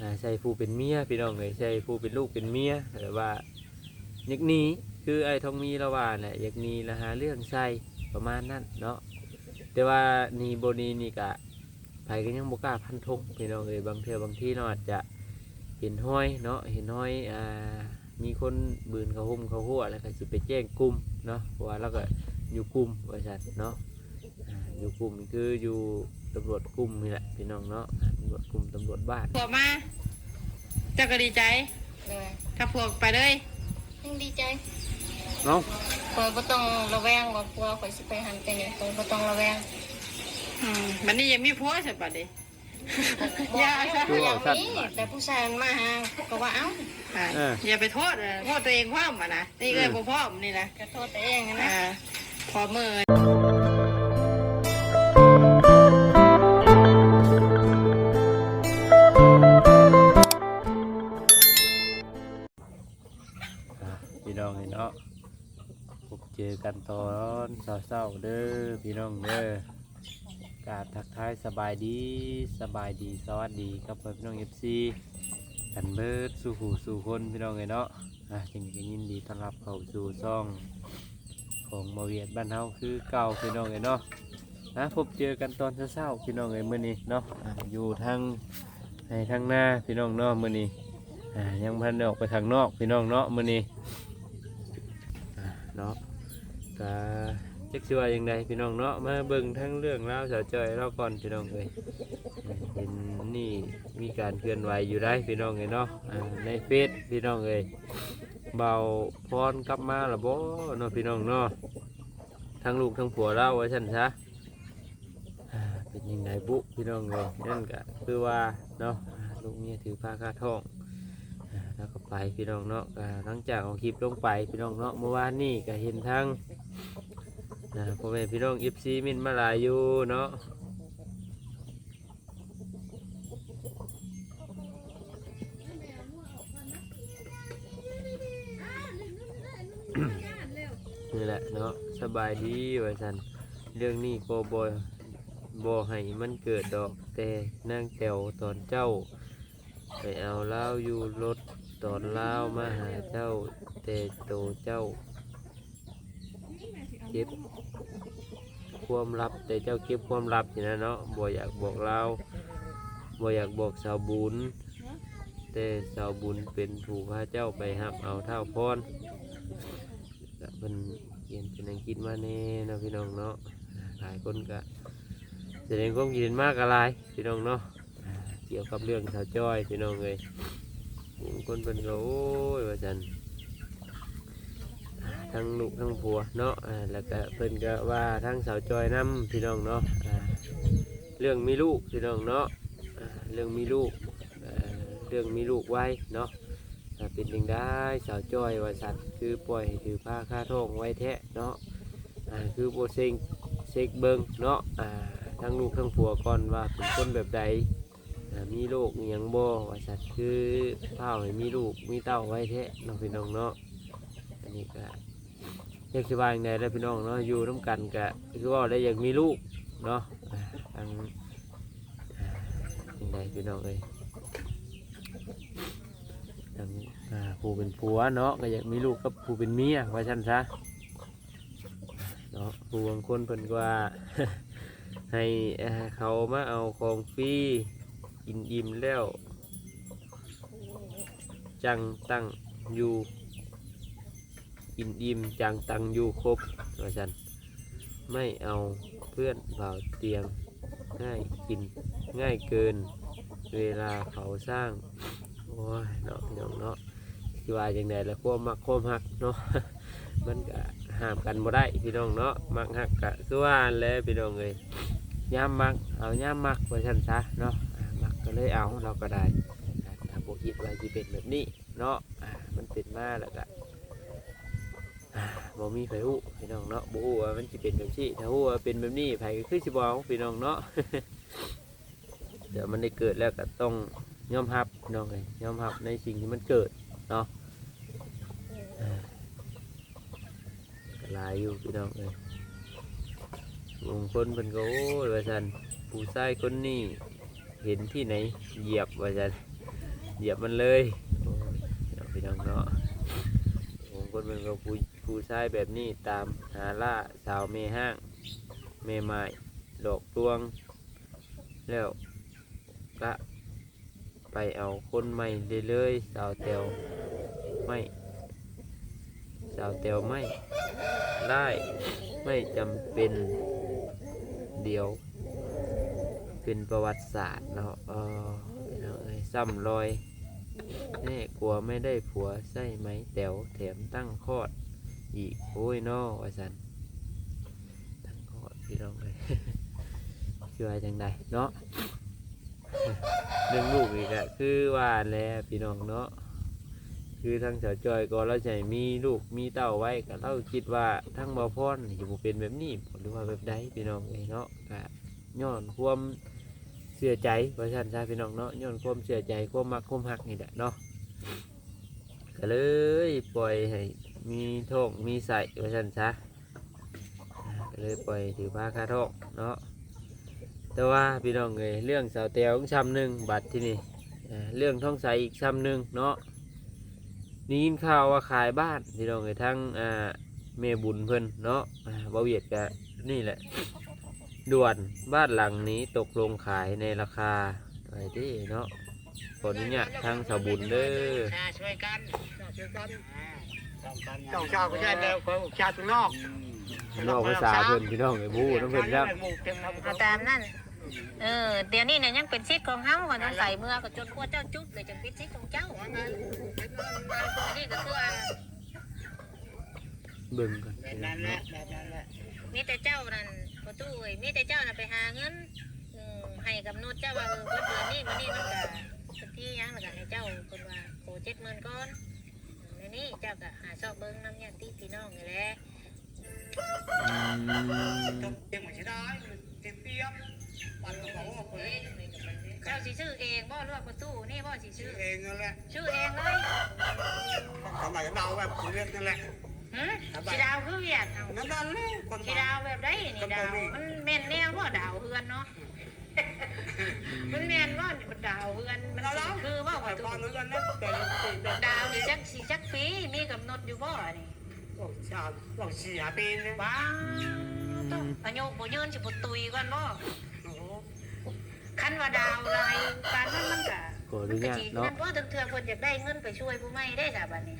อ่าใช่ผู้เป็นเมียพี่น้องเลยใช่ผู้เป็นลูกเป็นเมียหรือว่ายากนีคือไอ้ทองมีละว่าแหละอยากนีละหาเรื่องใส่ประมาณนั้นเนาะแต่ว่านีโบนีนี่กะไผก็ยังบ่กล้าพันธงพี่น้องเลยบางเทื่อบางที่เนาะอาจจะเห็นห้อยเนาะเห็นห้อยอ่ามีคนบืนเขาหุ้มเขาหัวแล้วก็สิไปแจ้งกลุ่มเนาะเพราะว่าเราก็อยู่กลุ่มบริษัทเนาะอยู่กลุ่มคืออยู่ ตำรวจกลุ่มนี่แหละพี่น้องเนาะอ่าตำรวจกลุ่มตำรวจบ้านพวกมาเจ้าก็ดีใจเลยถ้าพวกไปเลยยังดีใจเนาะคอยบ่ต้องระแวงว่าพัวคอยสิไปหันไปนี่คอยบ่ต้องระแวงอืมมันนี่ยังมีผัวใช่ปะดิอย่าอย่างนี้แต่ผู้ชายมันมาหาก็ว่าเอ้าอ่าอย่าไปโทษเออโทษตัวเองความอะนะนี่ก็บ่พร้อมนี่นะก็โทษตัวเองนะอ่าพอมืออ่ จอกันตอนเศร้าๆเด้อพี่น้องเด้อกาบทักทายสบายดีสบายดีสวัสดีครับพี่น้องเอฟซีกันเบิดสู่หูสู่คนพี่น้องเนาะอะจริงยินดีต้อนรับเข้าสู่ซ่องของมาเวียดบ้านเฮาคือเก่าพี่น้องเนาะนะพบเจอกันตอนเช้าๆพี่น้องเอ้ยมื้อนี้เนาะอยู่ทางในทางหน้าพี่น้องเนาะมื้อนี้ยังพันออกไปข้างนอกพี่น้องเนาะมื้อนี้เนาะ ก็จักสิว่าอย่างใดพี่น้องเนาะมาเบิ่งทั้งเรื่องราวสาวจอยเราก่อนพี่น้องเอ้ยเห็นนี่มีการเคลื่อนไหวอยู่ได้พี่น้องเอ้ยเนาะอ่าในเฟซพี่น้องเอ้ยเบาพรกลับมาละบ่เนาะพี่น้องเนาะทั้งลูกทั้งผัวเราว่าซั่นซะอ่าเป็นยังไงบุพี่น้องเอ้ยนั่นก็คือว่าเนาะลูกเมียถือผ้าคาท้อง แล้วก็ไปพี่น้องเนาะหลังจากเอาคลิปลงไปพี่น้องเนาะเมื่อวานนี่ก็เห็นทั้งนะพ่อแม่พี่น้องอิฟซีมินมาลายอยู่เนาะนี่แหละเนาะสบายดีไว้สันเรื่องนี้ก็บอยบอให้มันเกิดดอกแต่นางแตวตอนเจ้า ไปเอาเหล้าอยู่รถ ตอนเล้ามาหาเจ้าแต่โตเจ้า เก็บความลับแต่เจ้าเก็บความลับอย่างนั้นเนาะบ่อยากบอกเราบ่อยากบอกสาวบุญ แต่สาวบุญเป็นผู้พาเจ้าไปหับเอาเท่าพรก็เป็นเขียนเป็นอังกฤษมาแน่เนาะพี่น้องเนาะหลายคนก็แสดงความคิดเห็นมากอะไรพี่น้องเนาะเกี่ยวกับเรื่องสาวจ้อยพี่น้องเลย บางคนเป็นก็โอ้ยว่าจันทั้งลูกทั้งผัวเนาะอ่าแล้วก็เพิ่นก็ว่าทั้งสาวจ้อยน้ำพี่น้องเนาะอ่าเรื่องมีลูกพี่น้องเนาะอ่าเรื่องมีลูกอ่าเรื่องมีลูกไว้เนาะถ้าเป็นยังได้สาวจ้อยว่าสัตว์คือปล่อยให้ถือผ้าคาท้องไว้แท้เนาะอ่าคือโบเซงเช็คเบิงเนาะอ่าทั้งลูกทั้งผัวก่อนว่าเป็นคนแบบใดอ่า มีลูกอิหยังบ่ว่าสัตว์คือเผาให้มีลูกมีเต้าไว้แท้น้องพี่น้องเนาะอันนี้ก็อยากสิว่าอย่างไรแล้วพี่น้องเนาะอยู่ร่วมกันก็คือว่าได้อยากมีลูกเนาะอ่าทางย่างไรพี่น้องเอ้ยทางผู้เป็นผัวเนาะก็อยากมีลูกกับผู้เป็นเมียว่าฉันซะเนาะผู้บางคนเพิ่นกว่าให้เอ่อเขามาเอาของฟรี กินอิ่มแล้ว จังตั้งอยู่กินอิ่มจังตั้งอยู่ครบว่าฉันไม่เอาเพื่อนเบาเตียงง่ายกินง่ายเกิน เวลาเขาสร้าง โอ้ยเนาะพี่น้องเนาะที่ว่าอย่างไรแล้วควมักควมหักเนาะมันก็ห้ามกันบ่ได้พี่น้องเนาะมักหักก็คือว่านแล้วพี่น้องเลยย่ามมักเอาย่ามมักไว้ชันซะเนาะ ก็เลยเอาเราก็ได้อ่าถ้าบคิดว่าจะเป็นแบบนี้เนาะมันเป็นมาแล้วก็บ่มีไผฮู้พี่น้องเนาะบ่ฮู้ว่ามันจะเป็นแบบนี้ถ้าฮู้ว่าเป็นแบบนี้ไผก็คือสิบ่เอาพี่น้องเนาะเดี๋ยวมันได้เกิดแล้วก็ต้องยอมรับพี่น้องเลยยอมรับในสิ่งที่มันเกิดเนาะหลายอยู่พี่น้องเลยบางคนเป็นก็โอ้ยว่าสันผู้ชายคนนี้ เห็นที่ไหนเหยียบว่าสันเหยียบมันเลยอยพี่น้องเนาะผมคนเป็นกับผู้ผู้ชายแบบนี้ตามหาล่าสาวเมห้างเมไม้หลอกลวง แล้วก็ไปเอาคนใหม่เรื่อยๆสาวเตวไม่สาวเตวไม่ได้ไม่จำเป็นเดียว เป็นประวัติศาสตร์เนาะเออพี่น้องเอ้ยซ้ำรอยแน่กลัวไม่ได้ผัวใช่ไหมแต๋วแถมตั้งคอด อีกโอ้ยนอว่าสันตั้งคอดพี่น้องเลยคือว่าจังใดเนาะเรื่องลูกอีกอะคือว่าแล้วพี่น้องเนาะคือทั้งสาวจอยก็เราใจะมีลูกมีเต้าไว้ก็เราคิดว่าทั้งบ่พรอยู่บ่เป็นแบบนี้หรือว่าแบบใดพี่น้องเอ้ยเนาะก็ย้อนความ เชื่อใจว่าซั่นซะพี่น้องเนาะย้อนความเชื่อใจความมักความฮักนี่แหละเนาะก็เลยปล่อยให้มีท้องมีใส่ว่าซั่นซาก็เลยปล่อยถือผ้าคาท้องเนาะแต่ว่าพี่น้องเอ้ยเรื่องสาวเตียวอีกซ้ำหนึ่งบัตรที่นี่เรื่องท้องใสอีกซ้ำหนึ่งเนาะนี่ยินข่าวว่าขายบ้านพี่น้องเอ้ยทั้งเมบุญเพิ่นเนาะอ่าบาเวียดกะนี่แหละ ด่วนบ้านหลังนี้ตกลงขายในราคาอะไรที่เนาะขออนุญาตทางสาวบุญเด้อช่วยกันช่วยกันเจ้าชาวก็ใช่แล้วเขาชาวข้างนอกนอกภาษาเพิ่นพี่น้องเอ้ยบู้น้ำเพิ่นครับเอาตามนั่นเออเดี๋ยวนี้เนี่ยยังเป็นซิทของเฮาก่อนใส่เมื่อก็จนกลัวเจ้าจุดเลยจังเป็นซิทของเจ้าอันนี้ก็คือว่าเบิ่งก่อนพี่น้นั่องนแหละเนาะแบบนั้นแหละมีแต่เจ้านั่น ประตูเอ้ยมีแต่เจ้าน่ะไปหาเงินอืมให้กำหนดเจ้าว่าเออวันเดือนนี้วันนี้มันก็สักที่ยังแล้วก็ให้เจ้าคนว่าโอ้เจ็ดหมื่นก้อนในนี้เจ้าก็หาชอบเบิ้งน้ำยาตีพี่น้องนี่แหละอืมเต็มหมดใช่ได้เต็มเปียบปันกระเป๋าออกไปเจ้าสิซื้อเองบ่หรือว่าประตูนี่บ่สิซื้อเองนั่นแหละซื้อเองเลยทำไมก็เดาแบบเรียนนั่นแหละ หืมสีดาวคือเวียดเอานั่นนั่นเลยคนสีดาวแบบไดนี่ดาว มันแม่นแนวบ่ดาวเฮือนเนาะ มันแม่นบ่ดาวเฮือนมันสิคือบ่ไปประตูบ้านนู้นกันนะแต่แต่ดาวนี่จักสิจักปีมีกำหนดอยู่บ่นี่ชาหลังสี่หาปีเลยว้าวต้องอายุบ่ยืนสิบ่ตุยก่อนบ่โอ้โหคันว่าดาวลายปานนั้นมันก็ขออมันุนก็ญาตสิเนาะนั่นบ่ถึงเทื่อเพิ่นอยากได้เงินไปช่วยผู้ไม่ได้จ้ะบัดนี้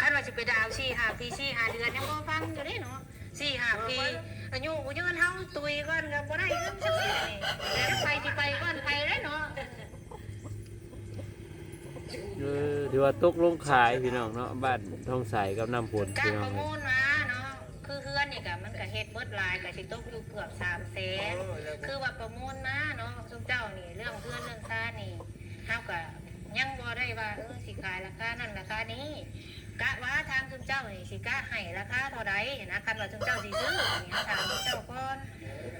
คันว่าสิไปดาว4 5ปี4 5เดือนยังบ่ฟังอยู่เด้เนาะ4 5ปีอายุบ่ยืนเฮาตุยก่อนก็บ่ได้เงินจักสินี่แล้วไปสิไปก่อนไปเลยเนาะเออถือว่าตกลงขายพี่น้องเนาะบ้านท้องใสกับน้ำผลกาพี่รน้อปงระเอ้ยมูลมาเนาะคือเฮือนนี่ก็มันก็เฮ็ดเบิดหลายก็สิตกอยู่เกือบ3แสนคือว่าประมูลมาเนาะซุมเจ้านี่เรื่องเพื่อนเรื่องค่านี่เฮาก็ยังบ่ได้ว่าเออสิขายราคานั้นราคานี้ กะว่าทางซุมเจ้านี่สิกะให้ราคาเท่าใดนะคันว่าซุมเจ้าสิซื้อนี่เฮาถามซุมเจ้าก่อน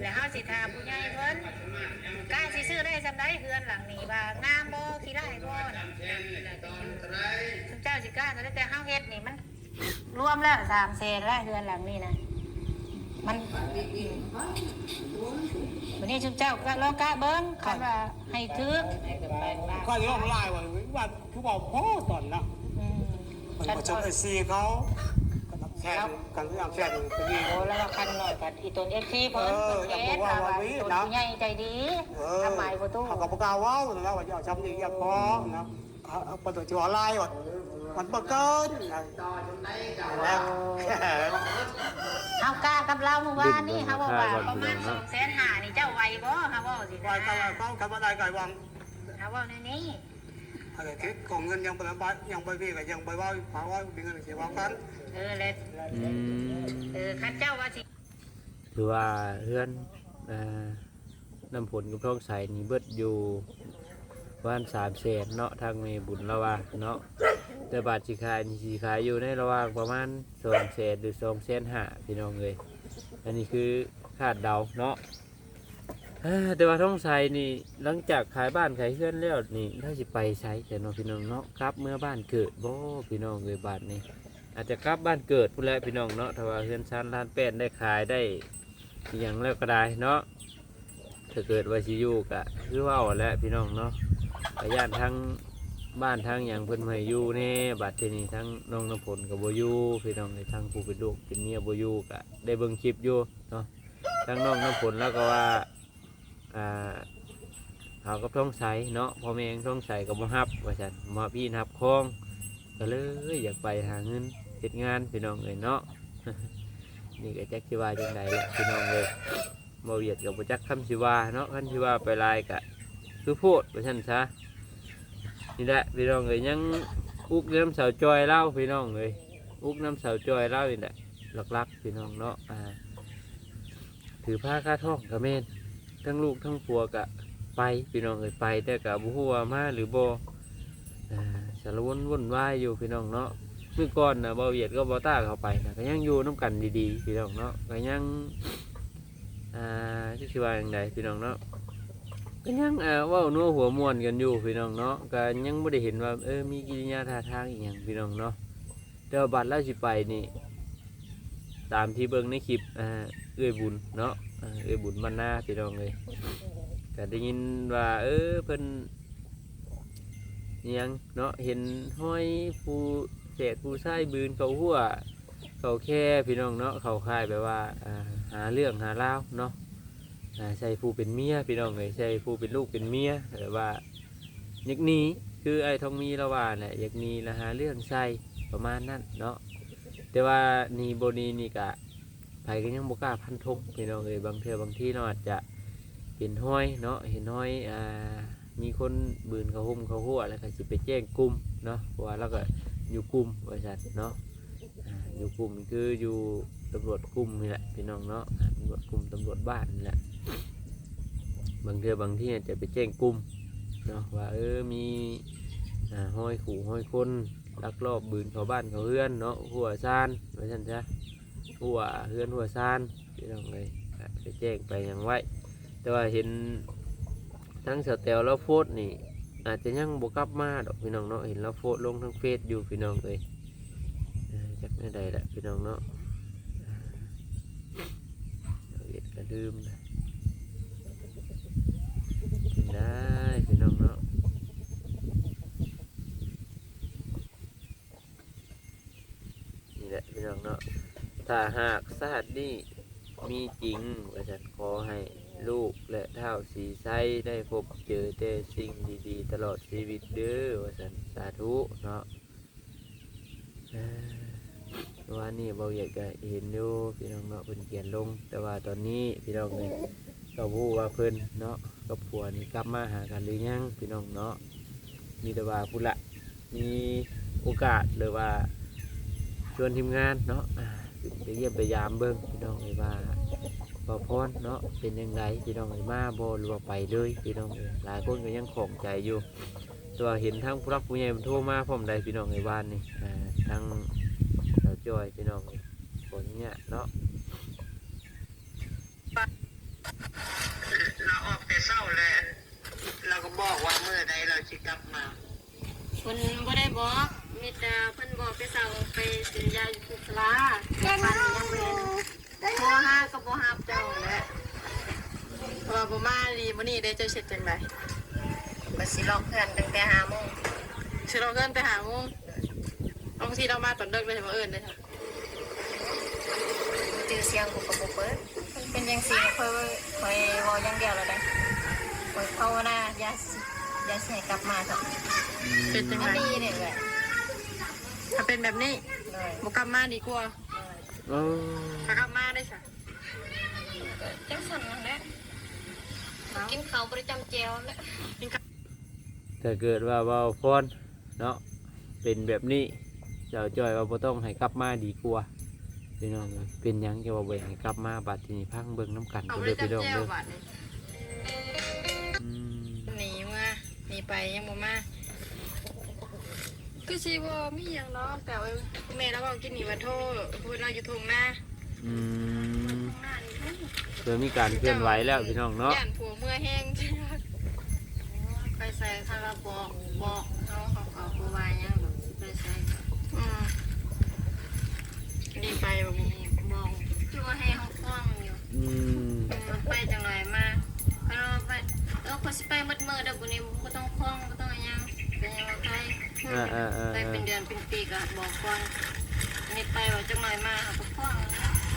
แล้วเฮาสิถามผู้ใหญ่เพิ่นกะสิซื้อได้ซำใดเฮือนหลังนี้ว่างามบ่ขี้ได้บ่น่ะซุมเจ้าสิกะแต่แต่เฮาเฮ็ดนี่มัน รวมแล้ว3แสนแล้วเฮือนหลังนี้นะมันวันนี้ชุมเจ้าก็ลองกะเบิ้งคันว่าให้ถือก็ย่อมลายว่าว่าคือบอกพ่อตอนนะ มมันคันก็ก็ชอบไอซีเขาแค่กันเรื่องแค่นี้ก็ดี โอ้แล้วก็คันหน่อยกับอีตนเอฟซีเพิ่นเออเพิ่นเฮ็ดอยากว่าบอกว่าว่าวิตัวนะ ใหญ่ใจดีทำไมประตูเขาก็บอกว่าแล้วว่าจะทำนี่อย่าพอนะเอาประตูจอลายว่ามันบ่เกินนะแล้วเฮากะกับเราเมื่อวานนี่เฮาว่าว่าประมาณ2,500,000นี่เจ้าไหวบ่เฮาว่าสิวายก็ว่าเขาทำอะไรกันวังเฮาว่าในนี้ อะไรคิดของเงินยังไปยังไปพี่ก็ยังไปว่าภาวะมีเงินเสียว่ากันเออแล้วอืมเออคันเจ้าว่าสิถือว่าเพื่อนอ่าน้ำผลกับท้องใสนี่เบิดอยู่ประมาณสามแสนเนาะทางเมบุญละว่าเนาะแต่บาทสีขายนี่สีขายอยู่ในระหว่างประมาณสองแสนหรือสองแสนห้าพี่น้องเลยอันนี้คือคาดเดาเนาะเอ้อแต่ว่าท้องใสนี่หลังจากขายบ้านขายเพื่อนแล้วนี่ถ้าสิไปใช้แต่เนาะพี่น้องเนาะครับเมื่อบ้านเกิดบ่พี่น้องเลยบาทนี้อาจจะกลับบ้านเกิดพู้นแหละพี่น้องเนาะถ้าว่าเพื่อนชานล้านแป้นได้ขายได้อหย่างแล้วก็ได้เนาะถ้าเกิดว่าชิอยูกะคือว่าเอาแหล้วพี่น้องเนาะกย่านทั้งบ้านทั้งอย่างเพิ่นมาให้อยู่แน่บัดทีนี้ทั้งน้องน้ำผลกับโบอยูพี่น้องในทั้งผู้เป็นลูกเป็นเมียโบอยูก็ได้เบิ่งคลิปอยู่เนาะทั้งน้องน้ำผลแล้วก็ว่า อ่าเขากับท้องใส่เนาะพ่อแม่ท้องใส่กับบ่ฮับว่าฉันมาพี่นับคลองก็เลยอยากไปหาเงินเฮ็ดงานพี่น้องเอ้ยเนาะนี่ก็จักสิว่าจังไดล่ะพี่น้องเอ้ยบ่เวียดกับบ่จักคำสิวาเนาะคันสิวาไปลายก็คือโพดว่าซั่นซะนี่แหละพี่น้องเอ้ยยังอุกน้ำเสาจอยเล่าพี่น้องเอ้ยอุกน้ำเสาจอยเล่านี่แหละหลักๆพี่น้องเนาะอ่าถือผ้าคาท้องกับแม่น ทั้งลูกทั้งผัวก็ไปพี่น้องเอ้ยไป แต่ก็บ่ฮู้ว่ามาหรือบ่อ่าสารวนวุ่นวายอยู่พี่น้องเนาะเมื่อก่อนนะเบาเหยียดก็บอต้าเข้าไปนะก็ยังอยู่น้ำกันดีๆพี่น้องเนาะก็ยังอ่าที่ชื่อว่าอย่างไรพี่น้องเนาะก็ยังเอ่อเว่านัวหัวมวนกันอยู่พี่น้องเนาะก็ยังไม่ได้เห็นว่าเออมีกิริยาท่าทางอีกอย่างพี่น้องเนาะแต่ว่าบัตรแล้วสิไปนี่ตามที่เบิ่งในคลิปอ่าเอื้อยบุญเนาะ อ่าเอื้อยบุญบรรณาพี่น้องเลยก็ได้ยินว่า เออเพิ่นอิหยังเนาะเห็นห้อยผู้เศษผู้ชายบืนเขาหัวเขาแค่พี่น้องเนาะเขาคายแบบว่าอ่าหาเรื่องหาเล่าวเนาะอ่าใช่ผู้เป็นเมียพี่น้องเลยใช่ผู้เป็นลูกเป็นเมียหรือว่าอยากหนีคือไอ้ทองมีละว่าแหละอยากหนีแล้วหาเรื่องใช่ประมาณนั้นเนาะแต่ว่าหนีโบหนีนี่กะ ไผก็ยังบกล้าพันธงพี่น้องเลยบางเทอบางที่เนาะอาจจะเห็นห้อยเนาะเห็นห้อยอ่ามีคนบืนเขาหุ้มเขาหัวแล้วก็สิไปแจ้งกลุ่มเนาะเพราะว่าแล้วก็อยู่กลุ่มบริษัทเนาะอยู่กลุ่มคืออยู่ตำรวจกลุ่มนี่แหละพี่น้องเนาะตำรวจกลุ่มตำรวจบ้านนี่แหละบางเทือบางที่อาจจะไปแจ้งกลุ่มเนาะว่าเออมีอ่าห้อยขู่ห้อยคนลักลอบบืนเขาบ้านเขาเฮือนเนาะหัวซานไว้ฉันจ้ะ หัวเฮือนหัวซานพี่น้องเลยอะไปแจ้งไปยังไว้ แต่ว่าเห็นทั้งเสเตลแล้วโพสต์นี่ อาจจะยังบวกลับมาดอกพี่น้องเนาะเห็นเราโพสต์ลงทั้งเฟซอยู่พี่น้องเลยเอ่อจักไม่ได้แหละพี่น้องเนาะเอาเอ็ดกระดืมนะได้พี่น้องเนาะนี่แหละพี่น้องเนาะ ถ้าหากสหัสนี่มีจริงก็จะขอให้ลูกและเท่าสีไส้ได้พบเจอแต่สิ่งดีๆ ตลอดชีวิตเด้อว่าสันสาธุเนาะเอ่อวันนี้เบาใหญ่ก็เห็นอยู่พี่น้องเนาะเพิ่นเขียนลง แต่ว่าตอนนี้พี่น้องเลยก็พูดว่าเพิ่นเนาะกับผัวนี่กลับมาหากันหรือยังพี่น้องเนาะมีแต่ว่าพุละมีโอกาสหรือว่าชวนทีมงานเนาะ ไปเยี่ยมไปยามเบิ่งพี่น้องเลยว่าบอพรเนาะเป็นยังไงพี่น้องเอ้ยมาบหรือว่าไปเลยพี่น้องเอ้ยหลายคนก็ยังของใจอยู่แตัวาเห็นทั้งผู้รักผู้ใหญ่มันโทรมาพร้อมใดพี่น้องในบ้านนี่อ่าทั้งสาวจอยพี่น้องเอ้ยคนเนี้ยเนาะเราออกแต่เศร้าเลยเราก็บอกว่าเมื่อใดเราจะกลับมาเพิ่นบ่ได้บอกมีแต่เพิ่นบอกไปสั่งไปสินยาอยู่พุทธลาแต่พันยังเว้นโทรหาก็บ่รับเจ้าแหละ ว่าบ่ มาลีมื้อนี้ได้เจอเช็ดจังไดก็สิลอกเพื่อนตั้งแต่5โมงสิเราเกินไปหาโมงบางทีเรามาตอนเลิกเลยมาเอิ้นได้ค่ะจือเสียงกูก็บ่เปิดเป็นจังซี่เพิ่นคอยเว้าอย่างเดียวแล้วได้คอยภาวนาอย่าสิอย่าสิให้กลับมาเถอะเป็นจังอันไดนี้เนี่ยแหละถ้าเป็นแบบนี้เลยบ่กลับมาดีกว่าโอ้ถ้ากลับมาได้ซะจังสั่นนั่นแหละ กินข้าวประจำแจวแล้วถ้าเกิดว่าเบาพรเนาะเป็นแบบนี้สาวจอยว่าบ่ต้องให้กลับมาดีกว่าพี่น้องเอ้ยเป็นหยังจะว่าบ่ให้กลับมาบัดทีนี้พังเบิ่งน้ำกันเอาก็ไปเลยจัพี่บน้องแจ้เด้วอบัดนี้อืมหนีมาหนีไปยังบ่มาคือสิบ่มีหยังเนาะแต่ว่าแม่เราบอกกินนี่ว่าโทษพูดเราอยู่ทงหน้าอืม เริ่มมีการเคลื่อนไหวแล้วพี่น้องเนาะย่านผัวเมื่อแห้งไปใส่คาราบอกบอกเขาเขาเขาผู้วายยังแบบไปใส่อืมดีไปบ่บอกคือว่าให้เขาคล้องอยู่อืมมันไปจังไรมาพอเราไปเออคนสิไปหมดมือเด้อบุนี้บ่ต้องคล้องบ่ต้องอะไรหยังเป็นยังว่าใครอ่าอ่าอ่าไปเป็นเดือนเป็นปีก็บอกก่อนอันนี่ไปว่าจังหน่อยมาหาบ่คล้อง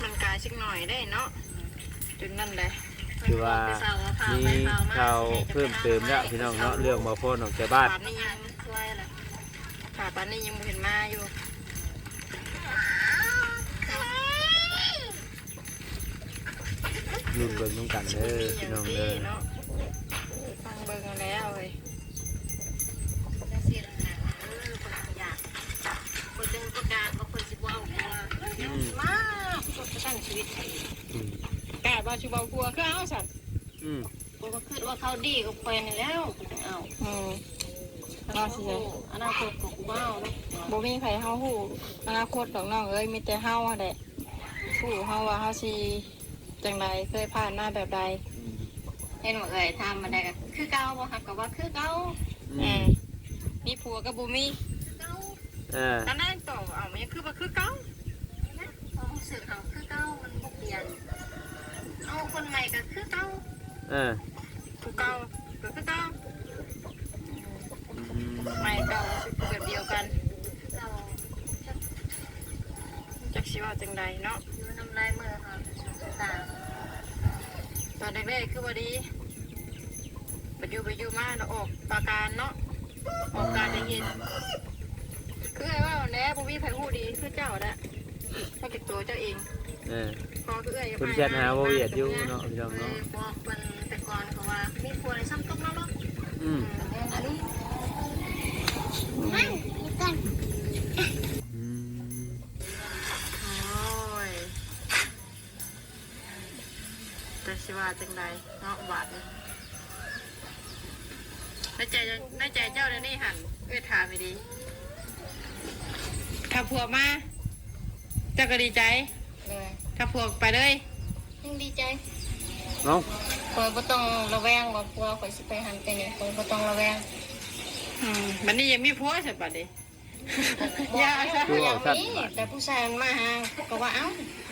มันกายสักหน่อยได้เนาะจนนั่นเลยคือว่ามีข่าวเพิ่มเติมแล้วพี่น้องเนาะเรื่องมาโพนออกจากบ้านป่านนี้ยังช่วยล่ะป่าป่านนี้ยังบ่เห็นมาอยู่รุ่นเบิ่งต้องกันเด้อพี่น้องเด้อเนาะฟังเบิ่งเอาแล้วเว้ยจังซี่ล่ะนะเออคนก็อยากคนเดินประกาศ ว่าคนสิบ่เอากลัวอืมมาคนประทังชีวิตให้อืมกาชิบ่กลัวคือเอาสั่นอืมคนก็คิดว่าเขาดีกับแฟนแล้วเอาอืมอนาคตอนาคตของกูบ่เอาเนะบ่มีไผเฮาฮู้อนาคตดอกน้องเอ้ยมีแต่เฮาแหละฮู้เฮาว่าเฮาสิจังไดเคยผ่านมาแบบใดเห็นว่เอ้ยทำมาได้ก็คือเก่าบ่ฮักก็ว่าคือเก่าอืมมีผัวกับบ่มี เก่าอ่าอันนั้นต่อเอามันยังคือบ่คือเก่านะความรู้สึกเขาคือเก่ามันบ่เปลี่ยนเอาคนใหม่ก็คือเก่าอ่าผู้เก่าก็คือเก่าอืมใหม่เก่าคือแบบเดียวกันคือเก่าจักจักสิว่าจังใดเนาะอยู่น้ำลายมือค่ะต่างตอนแรกๆคือบ่ดีไปอยู่ไปอยู่มาเราออกปราการเนาะออกการได้ยิน คือไอ้ว่าแหน่บ่มีไผฮู้ดีคือเจ้าแหละถ้าเป็นตัวเจ้าเองเออ พอคือเอ้ยคุณแชทหาว่าเวียดอยู่เนาะพี่น้องเลเนาะยบอกคนแต่ก่อนเขาว่ามีผัวในซ้ำตกนรกอืมแม่นอันนี้อืมโอ้ยแต่สิว่าจังใดเนาะบาดนี่ในใจเจ้าในใจเจ้าเดี๋ยวนี้หันเอ้ยถามไม่ดี ถ้าผัวมาเจ้าก็ดีใจ เลยถ้าผัวไปเลยยังดีใจเนาะคอยบ่ต้องระแวงว่าผัวคอยสิไปหันไปนี่คอยบ่ต้องระแวงอืมบัดนี้ยังมีผัวใช่ปะดิ อย่าซะอย่างนี้แต่ผู้ชายมันมาหาก็ว่าเอ้า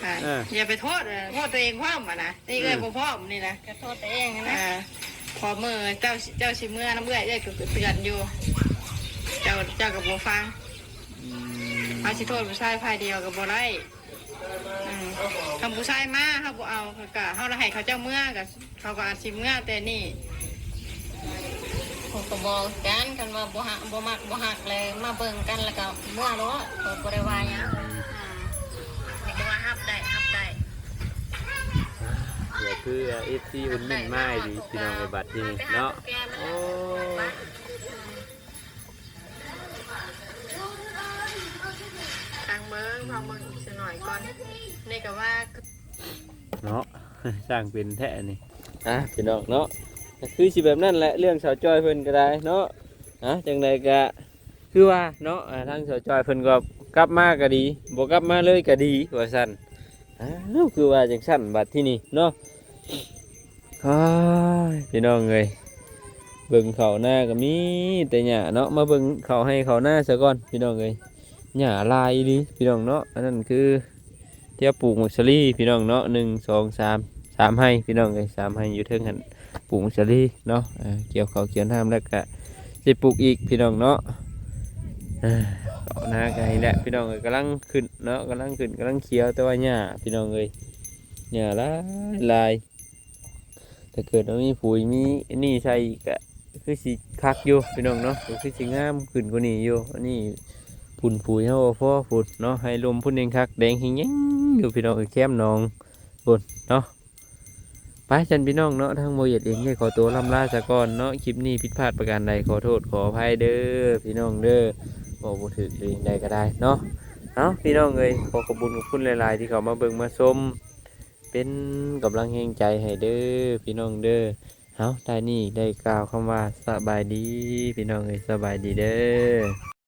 อ่าอย่าไปโทษเออโทษตัวเองความอะนะนี่เอ้ยบ่พ่อมนี่นะก็โทษตัวเองนะอ่าพอมือเจ้าเจ้าสิเมื่อน้ำเบื่อเอ้ยก็เตือนอยู่ เจ้าเจ้ากับบ่ฟังอืมเอาสิโทษผู้ชายฝ่ายเดียวกับบ่ได้อืมทำผู้ชายมาเขาบ่เอาเขาก็เขาละให้เขาเจ้าเมื่อกับเขาก็อาจสิเมื่อแต่นี่ผมก็บอกกันกันว่าบ่ฮักบ่มักบ่ฮักเลยมาเบิ่งกันแล้วก็เมื่อเนาะก็บ่ได้ว่าหยังนี่ก็ว่าฮับได้ฮับได้เดี๋ยวคือเอฟซีอุ่นมิ่นไม้ดีพี่น้องในบัตรที่นี่เนาะโอ้ ทางเมืองพอเมืองอีกสักหน่อยก่อนนี่ก็ว่าเนาะ สร้างเป็นแท้นี่อะพี่น้องเนาะก็คือสิแบบนั้นแหละเรื่องสาวจอยเพิ่นก็ได้เนาะอะจังใดก็คือว่าเนาะอ่าทางสาวจอยเพิ่นก็กลับมาก็ดีบ่กลับมาเลยก็ดีว่าซั่นอ้าวคือว่าจังซั่นบัดที่นี่เนาะอ้ายพี่น้องเอ้ยเบิ่งเขาหน้าก็มีแต่หญ้าเนาะมาเบิ่งเขาให้เขาหน้าซะก่อนพี่น้องเอ้ย หญ้าลายดีพี่น้องเนาะอันนั้นคือเที่ยวปลูกมักซารี่พี่น้องเนาะหนึ่งสองสามสามให้พี่น้องเลยสามให้อยู่เทิงหันปลูกมักซารี่เนาะเกี่ยวเขาเกี่ยวน้ำแล้วก็จะปลูกอีกพี่น้องเนาะอ่าเอาหน้ากันแหละพี่น้องเลยกำลังขึ้นเนาะกำลังขึ้นกำลังเขียวแต่ว่าหญ้าพี่น้องเลยหญ้าลายลายถ้าเกิดว่ามีปุ๋ยมีนี่ใส่ก็คือสีคักอยู่พี่น้องเนาะคือสีงามขึ้นกว่านี้อยู่อันนี้ พุ่นปุ๋ยเฮาพ่อพุ่นเนาะให้ลมพุ่นเองคักแดงหิงยังอยู่พี่น้องเอ้แคมหนองพุ่นเนาะไปจันพี่น้องเนาะทางโมเยดเองได้ขอตัวลำลาซะก่อนเนาะคลิปนี้ผิดพลาดประการใดขอโทษขออภัยเด้อพี่น้องเด้อบอกบ่ถึกหรือยังใดก็ได้เนาะเอาพี่น้องเอ้ยขอขอบคุญขอบคุณหลาย ๆ ที่เขามาเบิ่งมาชมเป็นกำลังแห่งใจให้เด้อพี่น้องเด้อเอาได้นี่ได้กล่าวคำว่าสบายดี พี่น้องเอ้ยสบายดีเด้อ